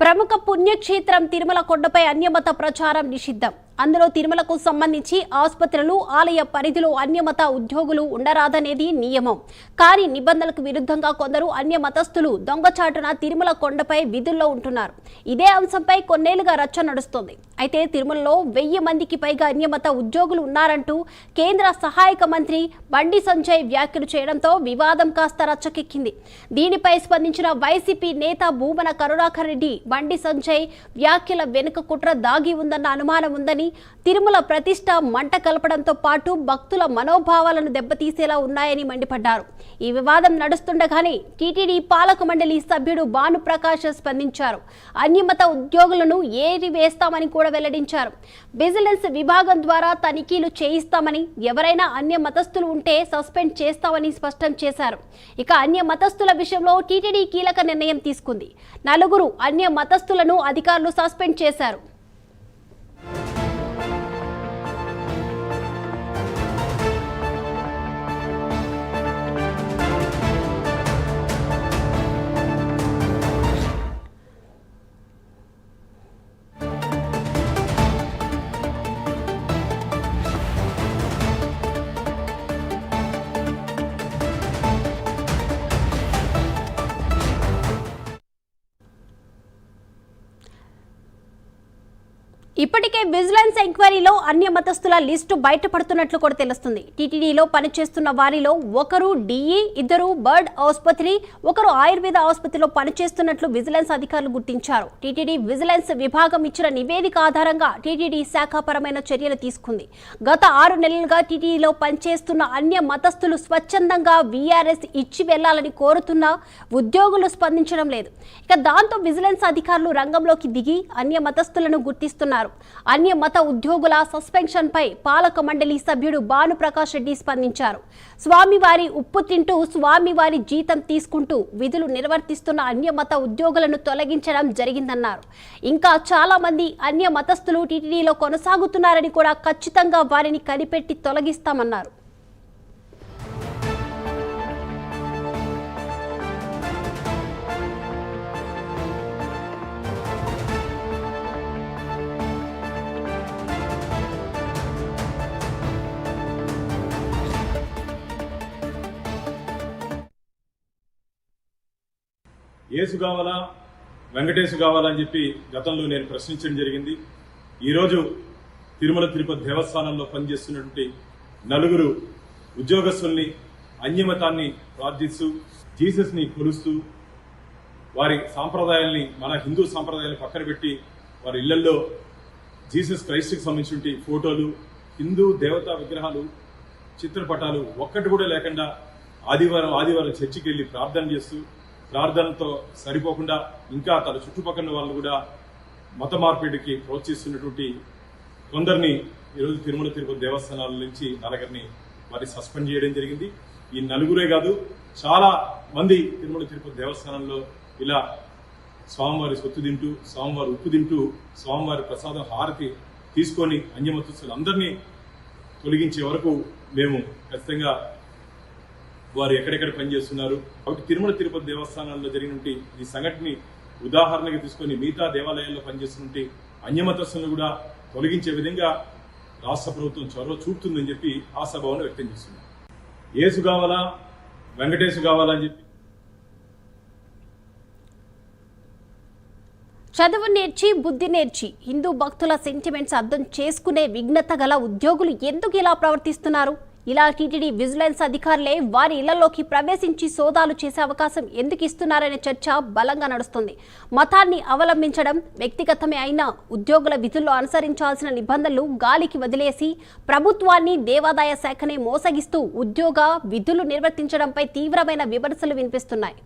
ప్రముఖ పుణ్యక్షేత్రం తిరుమల కొండపై అన్యమత ప్రచారం నిషిద్ధం. అందులో తిరుమలకు సంబంధించి ఆసుపత్రులు ఆలయ పరిధిలో అన్యమత ఉద్యోగులు ఉండరాదనేది నియమం. కానీ నిబంధనలకు విరుద్ధంగా కొందరు అన్య మతస్థులు దొంగచాటున తిరుమల కొండపై విధుల్లో ఉంటున్నారు. ఇదే అంశంపై కొన్నేళ్ళుగా రచ్చ నడుస్తోంది. అయితే తిరుమలలో వెయ్యి మందికి పైగా అన్యమత ఉద్యోగులు ఉన్నారంటూ కేంద్ర సహాయక మంత్రి బండి సంజయ్ వ్యాఖ్యలు చేయడంతో వివాదం కాస్త రచ్చకెక్కింది. దీనిపై స్పందించిన వైసీపీ నేత భూమన కరుణాకర్ రెడ్డి బండి సంజయ్ వ్యాఖ్యల వెనుక కుట్ర దాగి ఉందన్న అనుమానం ఉందని తిరుమల ప్రతిష్ట మంట కలపడంతో పాటు భక్తుల మనోభావాలను దెబ్బతీసేలా ఉన్నాయని మండిపడ్డారు. ఈ వివాదం నడుస్తుండగానే టీటీడీ పాలక మండలి సభ్యుడు భానుప్రకాష్ స్పందించారు. అన్యమత ఉద్యోగులను ఏరి వేస్తామని కూడా వెల్లడించారు. విజిలెన్స్ విభాగం ద్వారా తనిఖీలు చేయిస్తామని ఎవరైనా అన్య మతస్థులు ఉంటే సస్పెండ్ చేస్తామని స్పష్టం చేశారు. ఇక అన్య మతస్థుల విషయంలో టీటీడీ కీలక నిర్ణయం తీసుకుంది. నలుగురు అన్య మతస్థులను అధికారులు సస్పెండ్ చేశారు. ఇప్పటికే విజిలెన్స్ ఎంక్వైరీలో అన్య మతస్థుల లిస్టు బయటపడుతున్నట్లు కూడా తెలుస్తుంది. టీటీడీలో పనిచేస్తున్న వారిలో ఒకరు డిఈ ఇద్దరు బర్డ్ ఆసుపత్రి ఒకరు ఆయుర్వేద ఆసుపత్రిలో పనిచేస్తున్నట్లు విజిలెన్స్ అధికారులు గుర్తించారు. టీటీడీ విజిలెన్స్ విభాగం ఇచ్చిన నివేదిక ఆధారంగా టీటీడీ శాఖాపరమైన చర్యలు తీసుకుంది. గత ఆరు నెలలుగా టీటీడీలో పనిచేస్తున్న అన్య మతస్థులు స్వచ్ఛందంగా వీఆర్ఎస్ ఇచ్చి వెళ్ళాలని కోరుతున్న ఉద్యోగులు స్పందించడం లేదు. ఇక దాంతో విజిలెన్స్ అధికారులు రంగంలోకి దిగి అన్య మతస్థులను గుర్తిస్తున్నారు. అన్య మత ఉద్యోగుల సస్పెన్షన్ పై పాలక మండలి సభ్యుడు భానుప్రకాష్ రెడ్డి స్పందించారు. స్వామివారి ఉప్పు తింటూ స్వామివారి జీతం తీసుకుంటూ విధులు నిర్వర్తిస్తున్న అన్య మత ఉద్యోగులను తొలగించడం జరిగిందన్నారు. ఇంకా చాలా మంది అన్య మతస్థులు టీటీడీలో కొనసాగుతున్నారని కూడా ఖచ్చితంగా వారిని కనిపెట్టి తొలగిస్తామన్నారు. ఏసు కావాలా? వెంకటేశు కావాలా అని చెప్పి గతంలో నేను ప్రశ్నించడం జరిగింది. ఈరోజు తిరుమల తిరుపతి దేవస్థానంలో పనిచేస్తున్నటువంటి నలుగురు ఉద్యోగస్తుల్ని అన్యమతాన్ని ప్రార్థిస్తూ జీసస్ని కొలుస్తూ వారి సాంప్రదాయాల్ని మన హిందూ సాంప్రదాయాలు పక్కన పెట్టి వారి ఇళ్ళలో జీసస్ క్రైస్ట్కి సంబంధించిన ఫోటోలు హిందూ దేవతా విగ్రహాలు చిత్రపటాలు ఒక్కటి కూడా లేకుండా ఆదివారం ఆదివారం చర్చికి వెళ్ళి ప్రార్థన చేస్తూ ప్రార్థనతో సరిపోకుండా ఇంకా తన చుట్టుపక్కల వాళ్ళు కూడా మత మార్పిడికి ప్రోత్సహిస్తున్నటువంటి కొందరిని ఈరోజు తిరుమల తిరుపతి దేవస్థానాల నుంచి నలుగురిని వారి సస్పెండ్ చేయడం జరిగింది. ఈ నలుగురే కాదు చాలా మంది తిరుమల తిరుపతి దేవస్థానంలో ఇలా స్వామివారి సొత్తు తింటూ స్వామివారి ఉప్పు తింటూ స్వామివారి ప్రసాదం హారతి తీసుకొని అన్యమతస్తులు అందరినీ తొలగించే వరకు మేము ఖచ్చితంగా వారు ఎక్కడెక్కడ పనిచేస్తున్నారు? కాబట్టి తిరుమల తిరుపతి దేవస్థానాల్లో జరిగినటువంటి ఈ సంఘటనని ఉదాహరణగా తీసుకొని మిగతా దేవాలయాల్లో పనిచేస్తున్నటువంటి అన్యమతస్తులను కూడా తొలగించే విధంగా రాష్ట్ర ప్రభుత్వం చొరవ చూపుతుందని చెప్పి ఆశాభావాన్ని వ్యక్తం చేస్తున్నారు. ఏసు కావాలా? వెంకటేశు కావాలా అని చెప్పి? చదువు నేర్చి బుద్ధి నేర్చి హిందూ భక్తుల సెంటిమెంట్స్ అర్థం చేసుకునే విఘ్నత గల ఉద్యోగులు ఎందుకు ఇలా ప్రవర్తిస్తున్నారు? ఇలా టీటీడీ విజిలెన్స్ అధికారులే వారి ఇళ్ళలోకి ప్రవేశించి సోదాలు చేసే అవకాశం ఎందుకు ఇస్తున్నారనే చర్చ బలంగా నడుస్తుంది. మతాన్ని అవలంబించడం వ్యక్తిగతమే అయినా ఉద్యోగుల విధుల్లో అనుసరించాల్సిన నిబంధనలు గాలికి వదిలేసి ప్రభుత్వాన్ని దేవాదాయ శాఖనే మోసగిస్తూ ఉద్యోగ విధులు నిర్వర్తించడంపై తీవ్రమైన విమర్శలు వినిపిస్తున్నాయి.